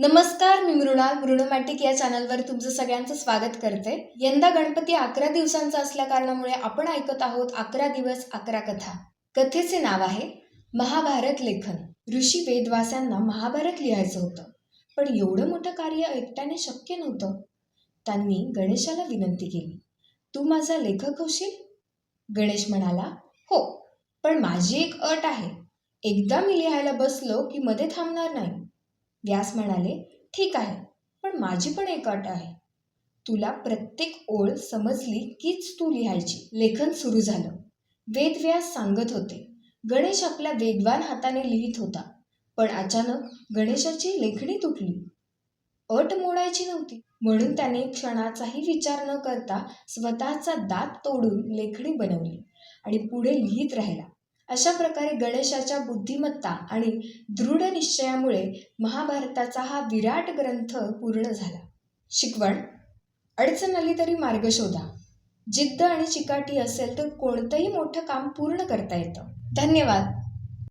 नमस्कार मी मृणाल मृणमॅटिक या चॅनलवर तुमचं सगळ्यांचं स्वागत करते. यंदा गणपती अकरा दिवसांचा असल्या कारणामुळे आपण ऐकत आहोत अकरा दिवस अकरा कथा. कथेचे नाव आहे महाभारत लेखन. ऋषी वेदवासांना महाभारत लिहायचं होतं. पण एवढं मोठं कार्य एकट्याने शक्य नव्हतं. त्यांनी गणेशाला विनंती केली तू माझा लेखक होशील? गणेश म्हणाला हो पण माझी एक अट आहे. एकदा मी लिहायला बसलो की मध्ये थांबणार नाही. व्यास म्हणाले ठीक आहे पण माझी पण एक अट आहे. तुला प्रत्येक ओळ समजली कीच तू लिहायची. लेखन सुरू झालं. वेदव्यास सांगत होते गणेश आपल्या वेगवान हाताने लिहित होता पण अचानक गणेशाची लेखणी तुटली. अट मोडायची नव्हती. म्हणून त्याने क्षणाचाही विचार न करता स्वतःचा दात तोडून लेखणी बनवली आणि पुढे लिहित राहिला. अशा प्रकारे गणेशाच्या बुद्धिमत्ता आणि दृढ निश्चयामुळे महाभारताचा हा विराट ग्रंथ पूर्ण झाला. शिकवण अडचण आली तरी मार्ग शोधा. जिद्द आणि चिकाटी असेल तर कोणतंही मोठं काम पूर्ण करता येतं. धन्यवाद.